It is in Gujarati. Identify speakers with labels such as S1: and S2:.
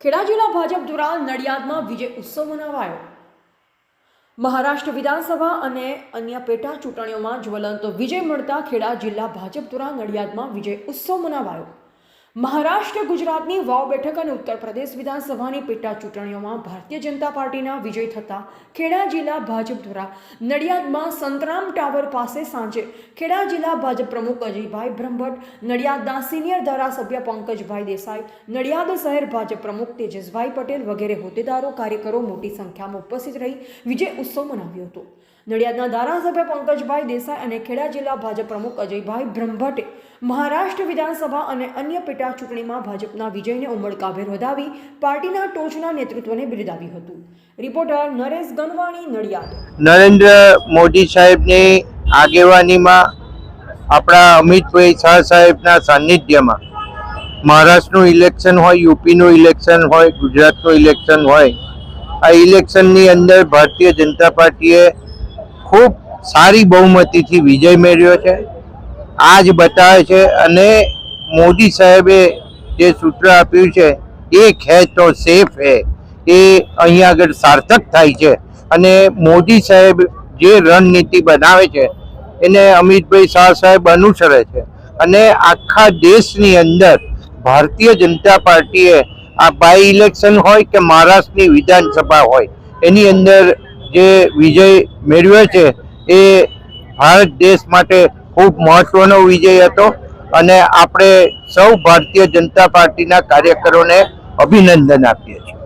S1: ખેડા જિલ્લા ભાજપ દ્વારા નડિયાદમાં વિજય ઉત્સવ મનાવાયો. મહારાષ્ટ્ર વિધાનસભા અને અન્ય પેટા ચૂંટણીઓમાં જ્વલંત વિજય મળતા ખેડા જિલ્લા ભાજપ દ્વારા નડિયાદમાં વિજય ઉત્સવ મનાવાયો. મહારાષ્ટ્ર, ગુજરાતની વાવ બેઠક અને ઉત્તર પ્રદેશ વિધાનસભાની પેટા ચૂંટણીઓમાં ભારતીય જનતા પાર્ટીના વિજય થતા ખેડા જિલ્લા ભાજપ દ્વારા નડિયાદમાં સંતરામ ટાવર પાસે સાંજે ખેડા જિલ્લા ભાજપ પ્રમુખ અજયભાઈ બ્રહ્મભટ્ટ, નડિયાદના સિનિયર ધારાસભ્ય પંકજભાઈ દેસાઈ, નડિયાદ શહેર ભાજપ પ્રમુખ તેજસભાઈ પટેલ વગેરે હોદ્દેદારો, કાર્યકરો મોટી સંખ્યામાં ઉપસ્થિત રહી વિજય ઉત્સવ મનાવ્યો હતો. નડિયાદના ધારાસભ્ય પંકજભાઈ દેસાઈ અને ખેડા જિલ્લા ભાજપ પ્રમુખ અજયભાઈ બ્રહ્મભટ્ટે મહારાષ્ટ્ર વિધાનસભા અને અન્ય પેટા ચૂંટણીમાં ભાજપના વિજયને ઉમળકાભેર વધાવી પાર્ટીના ટોચના નેતૃત્વને બિરદાવ્યું હતું. રિપોર્ટર નરેશ ગનવાણી, નડિયાદ.
S2: નરેન્દ્ર મોદી સાહેબની આગેવાનીમાં આપણા અમિતભાઈ શાહ સાહેબના સાનિધ્યમાં મહારાષ્ટ્રનું ઇલેક્શન હોય, યુપીનું ઇલેક્શન હોય, ગુજરાતનું ઇલેક્શન હોય, આ ઇલેક્શનની અંદર ભારતીય જનતા પાર્ટીએ ખૂબ સારી બહુમતીથી વિજય મેળવ્યો છે. આ જ બતાવે છે અને મોદી સાહેબે જે સૂત્ર આપ્યું છે એક હે તો સેફ હે. એ અહીંયા આગળ સાર્થક થાય છે. અને મોદી સાહેબ જે રણનીતિ બનાવે છે, એને અમિતભાઈ શાહ સાહેબ અનુસરે છે. અને આખા દેશની અંદર ભારતીય જનતા પાર્ટીએ આ બાય ઇલેક્શન હોય કે મહારાષ્ટ્રની વિધાનસભા હોય, એની અંદર જે વિજય મેળવ્યો છે, એ ભારત દેશ માટે ખૂબ મહત્વનો વિજય હતો અને આપણે સૌ ભારતીય જનતા પાર્ટીના કાર્યકરોને અભિનંદન આપીએ છીએ.